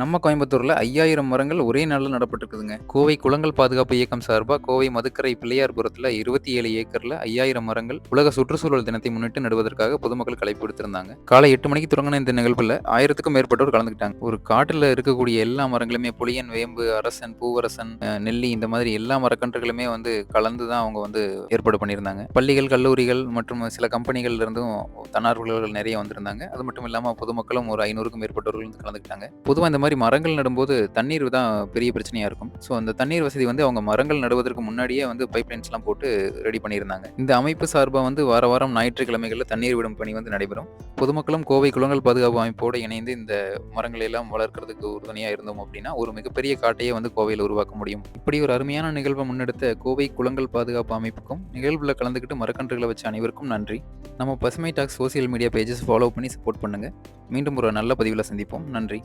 நம்ம கோயம்புத்தூர்ல ஐயாயிரம் மரங்கள் ஒரே நாளில் நடப்பட்டிருக்குதுங்க. கோவை குளங்கள் பாதுகாப்பு இயக்கம் சார்பாக கோவை மதுக்கரை பிள்ளையார்புரத்தில் இருபத்தி ஏழு ஏக்கர்ல ஐயாயிரம் மரங்கள் உலக சுற்றுச்சூழல் தினத்தை முன்னிட்டு நடுவதற்காக பொதுமக்கள் கலைப்பு விடுத்திருந்தாங்க காலை எட்டு மணிக்கு தொடங்கின இந்த நிகழ்வில் ஆயிரத்துக்கும் மேற்பட்டோர் கலந்துக்கிட்டாங்க. ஒரு காட்டில் இருக்கக்கூடிய எல்லா மரங்களுமே புளியன் வேம்பு அரசன் பூவரசன் நெல்லி இந்த மாதிரி எல்லா மரக்கன்றுகளுமே வந்து கலந்து தான் அவங்க வந்து ஏற்பாடு பண்ணியிருந்தாங்க. பள்ளிகள் கல்லூரிகள் மற்றும் சில கம்பெனிகள்ல இருந்தும் தன்னார்வலர்கள் நிறைய வந்திருந்தாங்க. அது மட்டும் இல்லாமல் பொதுமக்களும் ஒரு ஐநூறுக்கும் மேற்பட்டவர்கள் வந்து கலந்துக்கிட்டாங்க. பொதுவாக இந்த மாதிரி மரங்கள் நடும்போது தண்ணீர் தான் பெரிய பிரச்சனையாக இருக்கும். ஸோ அந்த தண்ணீர் வசதி வந்து அவங்க மரங்கள் நடுவதற்கு முன்னாடியே வந்து பைப் லைன்ஸ்லாம் போட்டு ரெடி பண்ணியிருந்தாங்க. இந்த அமைப்பு சார்பாக வந்து வார வாரம் ஞாயிற்றுக்கிழமைகளில் தண்ணீர் விடும் பணி வந்து நடைபெறும். பொதுமக்களும் கோவை குளங்கள் பாதுகாப்பு அமைப்போடு இணைந்து இந்த மரங்களை எல்லாம் வளர்க்கறதுக்கு உறுதுணையாக இருந்தோம் அப்படின்னா ஒரு மிகப்பெரிய காட்டையே வந்து கோவையில் உருவாக்க முடியும். இப்படி ஒரு அருமையான நிகழ்வை முன்னெடுத்த கோவை குளங்கள் பாதுகாப்பு அமைப்புக்கும் நிகழ்வில் கலந்துக்கிட்டு மரக்கன்றுகளை வச்ச அனைவருக்கும் நன்றி. நம்ம பசுமை talk social media pages follow பண்ணி சப்போர்ட் பண்ணுங்கள் மீண்டும் ஒரு நல்ல பதிவில் சந்திப்போம். நன்றி.